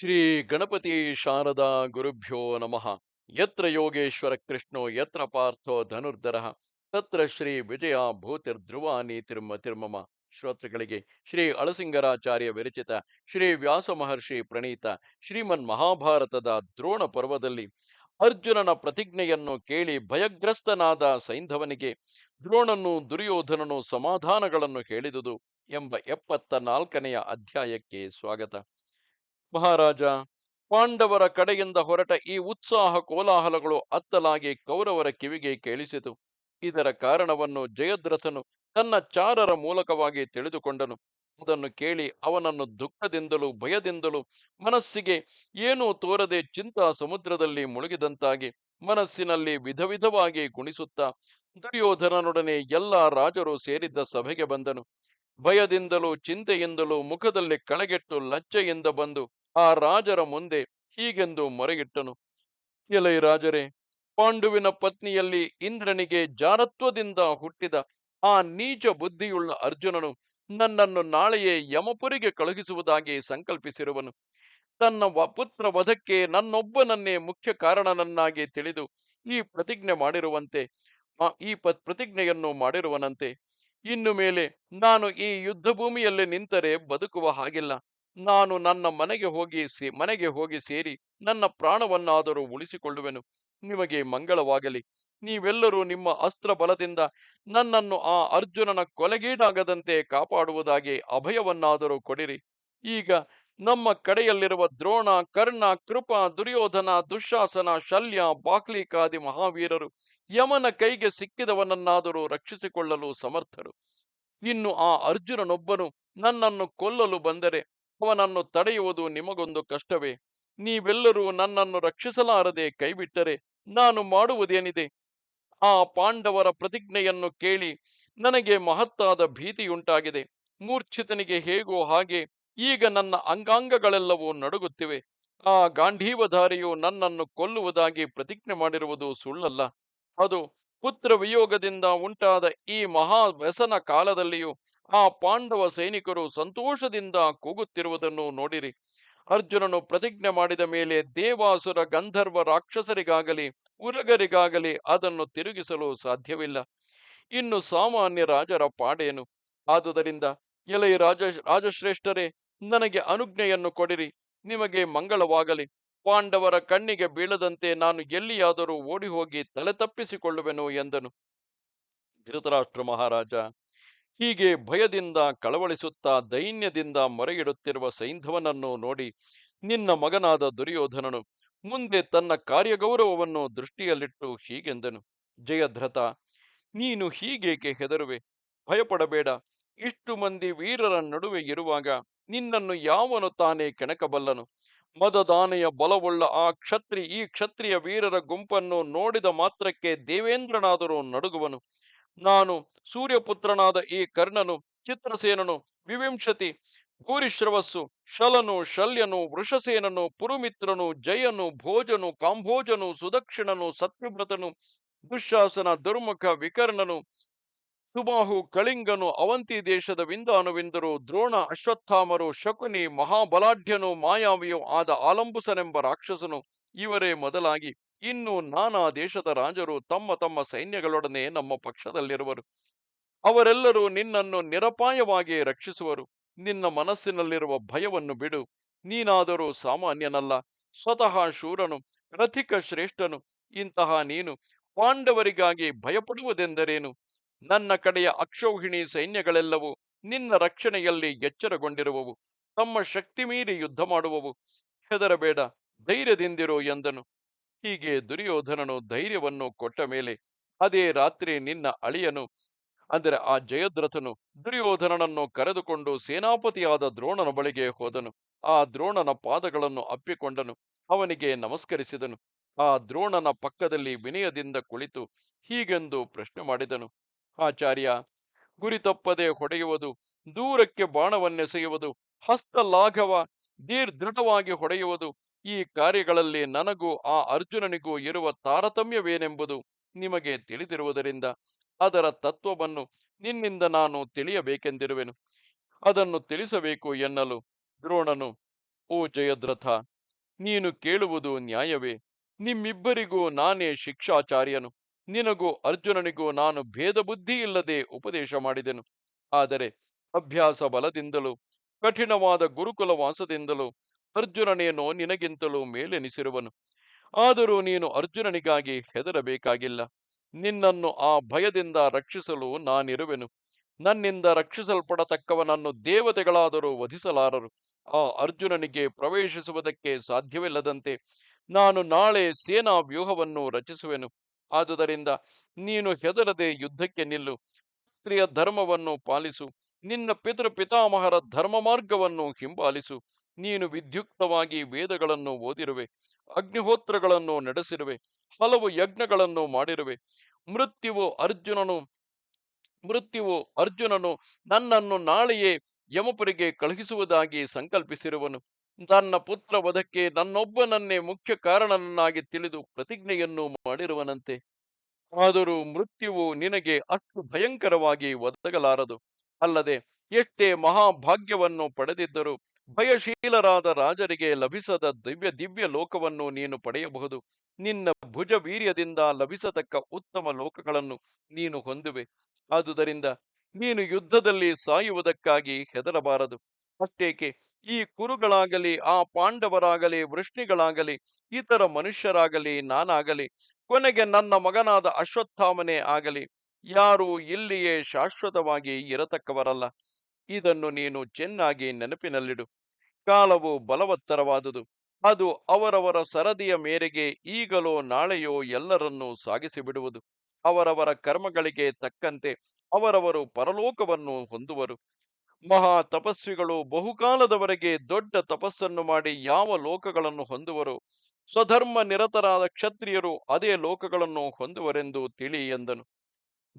ಶ್ರೀ ಗಣಪತಿ ಶಾರದಾ ಗುರುಭ್ಯೋ ನಮಃ. ಯತ್ರ ಯೋಗೇಶ್ವರ ಕೃಷ್ಣೋ, ಯತ್ರ ಪಾರ್ಥೋ ಧನುರ್ಧರ, ತತ್ರ ಶ್ರೀ ವಿಜಯ ಭೂತಿರ್ಧ್ರುವ ನೀತಿರ್ಮತಿರ್ಮಮ ಶ್ರೋತೃಗಳಿಗೆ ಶ್ರೀ ಅಳಸಿಂಗರಾಚಾರ್ಯ ವಿರಚಿತ, ಶ್ರೀ ವ್ಯಾಸ ಮಹರ್ಷಿ ಪ್ರಣೀತ, ಶ್ರೀಮನ್ ಮಹಾಭಾರತದ ದ್ರೋಣ ಪರ್ವದಲ್ಲಿ ಅರ್ಜುನನ ಪ್ರತಿಜ್ಞೆಯನ್ನು ಕೇಳಿ ಭಯಗ್ರಸ್ತನಾದ ಸೈಂಧವನಿಗೆ, ದ್ರೋಣನು ದುರ್ಯೋಧನನು ಸಮಾಧಾನಗಳನ್ನು ಹೇಳಿದುದು ಎಂಬ ಎಪ್ಪತ್ತ ನಾಲ್ಕನೆಯ ಅಧ್ಯಾಯಕ್ಕೆ ಸ್ವಾಗತ. ಮಹಾರಾಜ, ಪಾಂಡವರ ಕಡೆಯಿಂದ ಹೊರಟ ಈ ಉತ್ಸಾಹ ಕೋಲಾಹಲಗಳು ಅತ್ತಲಾಗಿ ಕೌರವರ ಕಿವಿಗೆ ಕೇಳಿಸಿತು. ಇದರ ಕಾರಣವನ್ನು ಜಯದ್ರಥನು ತನ್ನ ಚಾರರ ಮೂಲಕವಾಗಿ ತಿಳಿದುಕೊಂಡನು. ಅದನ್ನು ಕೇಳಿ ಅವನನ್ನು ದುಃಖದಿಂದಲೂ ಭಯದಿಂದಲೂ ಮನಸ್ಸಿಗೆ ಏನೂ ತೋರದೆ ಚಿಂತಾ ಸಮುದ್ರದಲ್ಲಿ ಮುಳುಗಿದಂತಾಗಿ ಮನಸ್ಸಿನಲ್ಲಿ ವಿಧ ವಿಧವಾಗಿ ಗುಣಿಸುತ್ತಾ ದುರ್ಯೋಧನನೊಡನೆ ಎಲ್ಲ ರಾಜರು ಸೇರಿದ್ದ ಸಭೆಗೆ ಬಂದನು. ಭಯದಿಂದಲೂ ಚಿಂತೆಯಿಂದಲೂ ಮುಖದಲ್ಲಿ ಕಳೆಗೆಟ್ಟು ಲಜ್ಜೆಯಿಂದ ಬಂದು ಆ ರಾಜರ ಮುಂದೆ ಹೀಗೆಂದು ಮೊರೆಗಿಟ್ಟನು ಎಲೈ ರಾಜರೇ, ಪಾಂಡುವಿನ ಪತ್ನಿಯಲ್ಲಿ ಇಂದ್ರನಿಗೆ ಜಾರತ್ವದಿಂದ ಹುಟ್ಟಿದ ಆ ನೀಚ ಬುದ್ಧಿಯುಳ್ಳ ಅರ್ಜುನನು ನನ್ನನ್ನು ನಾಳೆಯೇ ಯಮಪುರಿಗೆ ಕಳುಹಿಸುವುದಾಗಿ ಸಂಕಲ್ಪಿಸಿರುವನು. ತನ್ನ ಪುತ್ರ ವಧಕ್ಕೆ ನನ್ನೊಬ್ಬನನ್ನೇ ಮುಖ್ಯ ಕಾರಣನನ್ನಾಗಿ ತಿಳಿದು ಈ ಪ್ರತಿಜ್ಞೆ ಮಾಡಿರುವಂತೆ ಈ ಪ ಪ್ರತಿಜ್ಞೆಯನ್ನು ಮಾಡಿರುವನಂತೆ. ಇನ್ನು ಮೇಲೆ ನಾನು ಈ ಯುದ್ಧ ಭೂಮಿಯಲ್ಲಿ ನಿಂತರೆ ಬದುಕುವ ಹಾಗಿಲ್ಲ. ನಾನು ನನ್ನ ಮನೆಗೆ ಹೋಗಿ ಸೇ, ಮನೆಗೆ ಹೋಗಿ ಸೇರಿ ನನ್ನ ಪ್ರಾಣವನ್ನಾದರೂ ಉಳಿಸಿಕೊಳ್ಳುವೆನು. ನಿಮಗೆ ಮಂಗಳವಾಗಲಿ. ನೀವೆಲ್ಲರೂ ನಿಮ್ಮ ಅಸ್ತ್ರ ಬಲದಿಂದ ನನ್ನನ್ನು ಆ ಅರ್ಜುನನ ಕೊಲೆಗೀಡಾಗದಂತೆ ಕಾಪಾಡುವುದಾಗಿ ಅಭಯವನ್ನಾದರೂ ಕೊಡಿರಿ. ಈಗ ನಮ್ಮ ಕಡೆಯಲ್ಲಿರುವ ದ್ರೋಣ, ಕರ್ಣ, ಕೃಪ, ದುರ್ಯೋಧನ, ದುಶಾಸನ, ಶಲ್ಯ, ಬಾಕ್ಲಿಕಾದಿ ಮಹಾವೀರರು ಯಮನ ಕೈಗೆ ಸಿಕ್ಕಿದವನನ್ನಾದರೂ ರಕ್ಷಿಸಿಕೊಳ್ಳಲು ಸಮರ್ಥರು. ಇನ್ನು ಆ ಅರ್ಜುನನೊಬ್ಬನು ನನ್ನನ್ನು ಕೊಲ್ಲಲು ಬಂದರೆ ಅವನನ್ನು ತಡೆಯುವುದು ನಿಮಗೊಂದು ಕಷ್ಟವೇ. ನೀವೆಲ್ಲರೂ ನನ್ನನ್ನು ರಕ್ಷಿಸಲಾರದೆ ಕೈಬಿಟ್ಟರೆ ನಾನು ಮಾಡುವುದೇನಿದೆ? ಆ ಪಾಂಡವರ ಪ್ರತಿಜ್ಞೆಯನ್ನು ಕೇಳಿ ನನಗೆ ಮಹತ್ತಾದ ಭೀತಿಯುಂಟಾಗಿದೆ. ಮೂರ್ಛಿತನಿಗೆ ಹೇಗೋ ಹಾಗೆ ಈಗ ನನ್ನ ಅಂಗಾಂಗಗಳೆಲ್ಲವೂ ನಡುಗುತ್ತಿವೆ. ಆ ಗಾಂಧೀವಧಾರಿಯು ನನ್ನನ್ನು ಕೊಲ್ಲುವುದಾಗಿ ಪ್ರತಿಜ್ಞೆ ಮಾಡಿರುವುದು ಸುಳ್ಳಲ್ಲ. ಅದು ಪುತ್ರ ವಿಯೋಗದಿಂದ ಉಂಟಾದ ಈ ಮಹಾ ವ್ಯಸನ ಕಾಲದಲ್ಲಿಯೂ ಆ ಪಾಂಡವ ಸೈನಿಕರು ಸಂತೋಷದಿಂದ ಕೂಗುತ್ತಿರುವುದನ್ನು ನೋಡಿರಿ. ಅರ್ಜುನನು ಪ್ರತಿಜ್ಞೆ ಮಾಡಿದ ಮೇಲೆ ದೇವಾಸುರ ಗಂಧರ್ವ ರಾಕ್ಷಸರಿಗಾಗಲಿ, ಉರಗರಿಗಾಗಲಿ ಅದನ್ನು ತಿರುಗಿಸಲು ಸಾಧ್ಯವಿಲ್ಲ. ಇನ್ನು ಸಾಮಾನ್ಯ ರಾಜರ ಪಾಡೇನು? ಆದುದರಿಂದ, ಎಲೈ ರಾಜ, ರಾಜಶ್ರೇಷ್ಠರೇ, ನನಗೆ ಅನುಜ್ಞೆಯನ್ನು ಕೊಡಿರಿ. ನಿಮಗೆ ಮಂಗಳವಾಗಲಿ. ಪಾಂಡವರ ಕಣ್ಣಿಗೆ ಬೀಳದಂತೆ ನಾನು ಎಲ್ಲಿಯಾದರೂ ಓಡಿ ಹೋಗಿ ತಲೆ ತಪ್ಪಿಸಿಕೊಳ್ಳುವೆನು ಎಂದನು. ಧೃತರಾಷ್ಟ್ರ ಮಹಾರಾಜ ಹೀಗೆ ಭಯದಿಂದ ಕಳವಳಿಸುತ್ತಾ ದೈನ್ಯದಿಂದ ಮೊರೆಗಿಡುತ್ತಿರುವ ಸೈಂಧವನನ್ನು ನೋಡಿ ನಿನ್ನ ಮಗನಾದ ದುರ್ಯೋಧನನು ಮುಂದೆ ತನ್ನ ಕಾರ್ಯಗೌರವವನ್ನು ದೃಷ್ಟಿಯಲ್ಲಿಟ್ಟು ಹೀಗೆಂದನು ಜಯಧ್ರತ ನೀನು ಹೀಗೇಕೆ ಹೆದರುವೆ? ಭಯಪಡಬೇಡ. ಇಷ್ಟು ಮಂದಿ ವೀರರ ನಡುವೆ ಇರುವಾಗ ನಿನ್ನನ್ನು ಯಾವನು ತಾನೇ ಕೆಣಕಬಲ್ಲನು? ಮದದಾನೆಯ ಬಲವುಳ್ಳ ಆ ಕ್ಷತ್ರಿ, ಈ ಕ್ಷತ್ರಿಯ ವೀರರ ಗುಂಪನ್ನು ನೋಡಿದ ಮಾತ್ರಕ್ಕೆ ದೇವೇಂದ್ರನಾದರೂ ನಡುಗುವನು. ನಾನು ಸೂರ್ಯಪುತ್ರನಾದ ಈ ಕರ್ಣನು, ಚಿತ್ರಸೇನನು, ವಿವಿಂಶತಿ ಭೂರಿಶ್ರವಸ್ಸು ಶಲನು, ಶಲ್ಯನು, ವೃಷಸೇನನು, ಪುರುಮಿತ್ರನು, ಜಯನು, ಭೋಜನು, ಕಾಂಭೋಜನು, ಸುದಕ್ಷಿಣನು, ಸತ್ಯವ್ರತನು ದುಶಾಸನ ದುರ್ಮುಖ ವಿಕರ್ಣನು, ಸುಬಾಹು, ಕಳಿಂಗನು, ಅವಂತಿ ದೇಶದ ವಿಂದಾನುವಿಂದರು, ದ್ರೋಣ, ಅಶ್ವತ್ಥಾಮರು, ಶಕುನಿ, ಮಹಾಬಲಾಢ್ಯನು, ಮಾಯಾವಿಯೂ ಆದ ಆಲಂಬುಸನೆಂಬ ರಾಕ್ಷಸನು ಇವರೇ ಮೊದಲಾಗಿ ಇನ್ನು ನಾನಾ ದೇಶದ ರಾಜರು ತಮ್ಮ ತಮ್ಮ ಸೈನ್ಯಗಳೊಡನೆ ನಮ್ಮ ಪಕ್ಷದಲ್ಲಿರುವರು. ಅವರೆಲ್ಲರೂ ನಿನ್ನನ್ನು ನಿರಪಾಯವಾಗಿ ರಕ್ಷಿಸುವರು. ನಿನ್ನ ಮನಸ್ಸಿನಲ್ಲಿರುವ ಭಯವನ್ನು ಬಿಡು. ನೀನಾದರೂ ಸಾಮಾನ್ಯನಲ್ಲ. ಸ್ವತಃ ಶೂರನು, ರಥಿಕ ಶ್ರೇಷ್ಠನು. ಇಂತಹ ನೀನು ಪಾಂಡವರಿಗಾಗಿ ಭಯಪಡುವುದೆಂದರೇನು? ನನ್ನ ಕಡೆಯ ಅಕ್ಷೌಹಿಣಿ ಸೈನ್ಯಗಳೆಲ್ಲವೂ ನಿನ್ನ ರಕ್ಷಣೆಯಲ್ಲಿ ಎಚ್ಚರಗೊಂಡಿರುವವು. ತಮ್ಮ ಶಕ್ತಿ ಮೀರಿ ಯುದ್ಧ ಮಾಡುವವು. ಹೆದರಬೇಡ. ಧೈರ್ಯದಿಂದಿರು ಎಂದನು. ಹೀಗೆ ದುರ್ಯೋಧನನು ಧೈರ್ಯವನ್ನು ಕೊಟ್ಟ ಮೇಲೆ, ಅದೇ ರಾತ್ರಿ ನಿನ್ನ ಅಳಿಯನು. ಅಂದರೆ ಆ ಜಯದ್ರಥನು ದುರ್ಯೋಧನನನ್ನು ಕರೆದುಕೊಂಡು ಸೇನಾಪತಿಯಾದ ದ್ರೋಣನ ಬಳಿಗೆ ಹೋದನು. ಆ ದ್ರೋಣನ ಪಾದಗಳನ್ನು ಅಪ್ಪಿಕೊಂಡನು, ಅವನಿಗೆ ನಮಸ್ಕರಿಸಿದನು. ಆ ದ್ರೋಣನ ಪಕ್ಕದಲ್ಲಿ ವಿನಯದಿಂದ ಕುಳಿತು ಹೀಗೆಂದು ಪ್ರಶ್ನೆ ಮಾಡಿದನು. ಆಚಾರ್ಯ, ಗುರಿ ತಪ್ಪದೆ ಹೊಡೆಯುವುದು, ದೂರಕ್ಕೆ ಬಾಣವನ್ನೆಸೆಯುವುದು, ಹಸ್ತಲಾಘವ ದೃಢವಾಗಿ ಹೊಡೆಯುವುದು. ಈ ಕಾರ್ಯಗಳಲ್ಲಿ ನನಗೂ ಆ ಅರ್ಜುನನಿಗೂ ಇರುವ ತಾರತಮ್ಯವೇನೆಂಬುದು ನಿಮಗೆ ತಿಳಿದಿರುವುದರಿಂದ ಅದರ ತತ್ವವನ್ನು ನಿನ್ನಿಂದ ನಾನು ತಿಳಿಯಬೇಕೆಂದಿರುವೆನು. ಅದನ್ನು ತಿಳಿಸಬೇಕು ಎನ್ನಲು ದ್ರೋಣನು, ಓ ಜಯದ್ರಥ, ನೀನು ಕೇಳುವುದು ನ್ಯಾಯವೇ? ನಿಮ್ಮಿಬ್ಬರಿಗೂ ನಾನೇ ಶಿಕ್ಷಾಚಾರ್ಯನು. ನಿನಗೂ ಅರ್ಜುನನಿಗೂ ನಾನು ಭೇದ ಬುದ್ಧಿ ಇಲ್ಲದೆ ಉಪದೇಶ ಮಾಡಿದೆನು. ಆದರೆ ಅಭ್ಯಾಸ ಬಲದಿಂದಲೂ ಕಠಿಣವಾದ ಗುರುಕುಲ ವಾಸದಿಂದಲೂ ಅರ್ಜುನನೇನು ನಿನಗಿಂತಲೂ ಮೇಲೆನಿಸಿರುವನು. ಆದರೂ ನೀನು ಅರ್ಜುನನಿಗಾಗಿ ಹೆದರಬೇಕಾಗಿಲ್ಲ. ನಿನ್ನನ್ನು ಆ ಭಯದಿಂದ ರಕ್ಷಿಸಲು ನಾನಿರುವೆನು. ನನ್ನಿಂದ ರಕ್ಷಿಸಲ್ಪಡತಕ್ಕವನನ್ನು ದೇವತೆಗಳಾದರೂ ವಧಿಸಲಾರರು. ಆ ಅರ್ಜುನನಿಗೆ ಪ್ರವೇಶಿಸುವುದಕ್ಕೆ ಸಾಧ್ಯವಿಲ್ಲದಂತೆ ನಾನು ನಾಳೆ ಸೇನಾ ವ್ಯೂಹವನ್ನು ರಚಿಸುವೆನು. ಆದುದರಿಂದ ನೀನು ಹೆದರದೆ ಯುದ್ಧಕ್ಕೆ ನಿಲ್ಲು. ಕ್ಷತ್ರಿಯ ಧರ್ಮವನ್ನು ಪಾಲಿಸು. ನಿನ್ನ ಪಿತೃ ಪಿತಾಮಹರ ಧರ್ಮ ಮಾರ್ಗವನ್ನು ಹಿಂಬಾಲಿಸು. ನೀನು ವಿದ್ಯುಕ್ತವಾಗಿ ವೇದಗಳನ್ನು ಓದಿರುವೆ, ಅಗ್ನಿಹೋತ್ರಗಳನ್ನು ನಡೆಸಿರುವೆ, ಹಲವು ಯಜ್ಞಗಳನ್ನು ಮಾಡಿರುವೆ. ಮೃತ್ಯುವು ಅರ್ಜುನನು ಮೃತ್ಯುವು ಅರ್ಜುನನು ನನ್ನನ್ನು ನಾಳೆಯೇ ಯಮಪುರಿಗೆ ಕಳುಹಿಸುವುದಾಗಿ ಸಂಕಲ್ಪಿಸಿರುವನು. ತನ್ನ ಪುತ್ರ ವಧಕ್ಕೆ ನನ್ನೊಬ್ಬನನ್ನೇ ಮುಖ್ಯ ಕಾರಣನನ್ನಾಗಿ ತಿಳಿದು ಪ್ರತಿಜ್ಞೆಯನ್ನು ಮಾಡಿರುವನಂತೆ. ಆದರೂ ಮೃತ್ಯುವು ನಿನಗೆ ಅಷ್ಟು ಭಯಂಕರವಾಗಿ ಒದಗಲಾರದು. ಅಲ್ಲದೆ ಎಷ್ಟೇ ಮಹಾಭಾಗ್ಯವನ್ನು ಪಡೆದಿದ್ದರೂ ಭಯಶೀಲರಾದ ರಾಜರಿಗೆ ಲಭಿಸದ ದಿವ್ಯ ದಿವ್ಯ ಲೋಕವನ್ನು ನೀನು ಪಡೆಯಬಹುದು. ನಿನ್ನ ಭುಜ ವೀರ್ಯದಿಂದ ಲಭಿಸತಕ್ಕ ಉತ್ತಮ ಲೋಕಗಳನ್ನು ನೀನು ಹೊಂದುವೆ. ಆದುದರಿಂದ ನೀನು ಯುದ್ಧದಲ್ಲಿ ಸಾಯುವುದಕ್ಕಾಗಿ ಹೆದರಬಾರದು. ಅಷ್ಟೇಕೆ ಈ ಕುರುಗಳಾಗಲಿ, ಆ ಪಾಂಡವರಾಗಲಿ, ವೃಷ್ಣಿಗಳಾಗಲಿ, ಇತರ ಮನುಷ್ಯರಾಗಲಿ, ನಾನಾಗಲಿ, ಕೊನೆಗೆ ನನ್ನ ಮಗನಾದ ಅಶ್ವತ್ಥಾಮನೇ ಆಗಲಿ ಯಾರು ಇಲ್ಲಿಯೇ ಶಾಶ್ವತವಾಗಿ ಇರತಕ್ಕವರಲ್ಲ. ಇದನ್ನು ನೀನು ಚೆನ್ನಾಗಿ ನೆನಪಿನಲ್ಲಿಡು. ಕಾಲವು ಬಲವತ್ತರವಾದುದು. ಅದು ಅವರವರ ಸರದಿಯ ಮೇರೆಗೆ ಈಗಲೋ ನಾಳೆಯೋ ಎಲ್ಲರನ್ನೂ ಸಾಗಿಸಿಬಿಡುವುದು. ಅವರವರ ಕರ್ಮಗಳಿಗೆ ತಕ್ಕಂತೆ ಅವರವರು ಪರಲೋಕವನ್ನು ಹೊಂದುವರು. ಮಹಾ ತಪಸ್ವಿಗಳು ಬಹುಕಾಲದವರೆಗೆ ದೊಡ್ಡ ತಪಸ್ಸನ್ನು ಮಾಡಿ ಯಾವ ಲೋಕಗಳನ್ನು ಹೊಂದುವರು, ಸ್ವಧರ್ಮ ನಿರತರಾದ ಕ್ಷತ್ರಿಯರು ಅದೇ ಲೋಕಗಳನ್ನು ಹೊಂದುವರೆಂದು ತಿಳಿ ಎಂದನು.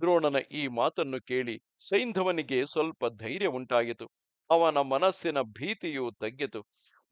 ದ್ರೋಣನ ಈ ಮಾತನ್ನು ಕೇಳಿ ಸೈಂಧವನಿಗೆ ಸ್ವಲ್ಪ ಧೈರ್ಯ ಉಂಟಾಯಿತು ಅವನ ಮನಸ್ಸಿನ ಭೀತಿಯು ತಗ್ಗಿತು.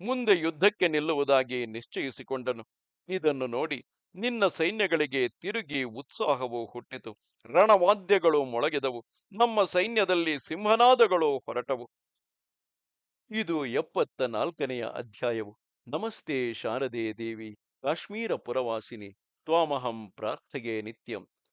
ಮುಂದೆ ಯುದ್ಧಕ್ಕೆ ನಿಲ್ಲುವುದಾಗಿ ನಿಶ್ಚಯಿಸಿಕೊಂಡನು. ಇದನ್ನು ನೋಡಿ ನಿನ್ನ ಸೈನ್ಯಗಳಿಗೆ ತಿರುಗಿ ಉತ್ಸಾಹವು ಹುಟ್ಟಿತು. ರಣವಾದ್ಯಗಳು ಮೊಳಗಿದವು. ನಮ್ಮ ಸೈನ್ಯದಲ್ಲಿ ಸಿಂಹನಾದಗಳು ಹೊರಟವು. ಇದು ಎಪ್ಪತ್ತ ನಾಲ್ಕನೆಯ ಅಧ್ಯಾಯವು. ನಮಸ್ತೆ ಶಾರದೆ ದೇವಿ. ಕಾಶ್ಮೀರ ಪುರವಾಸಿನಿ. ತ್ವಾಮಹಂ ಪ್ರಾರ್ಥಗೆ ನಿತ್ಯಂ.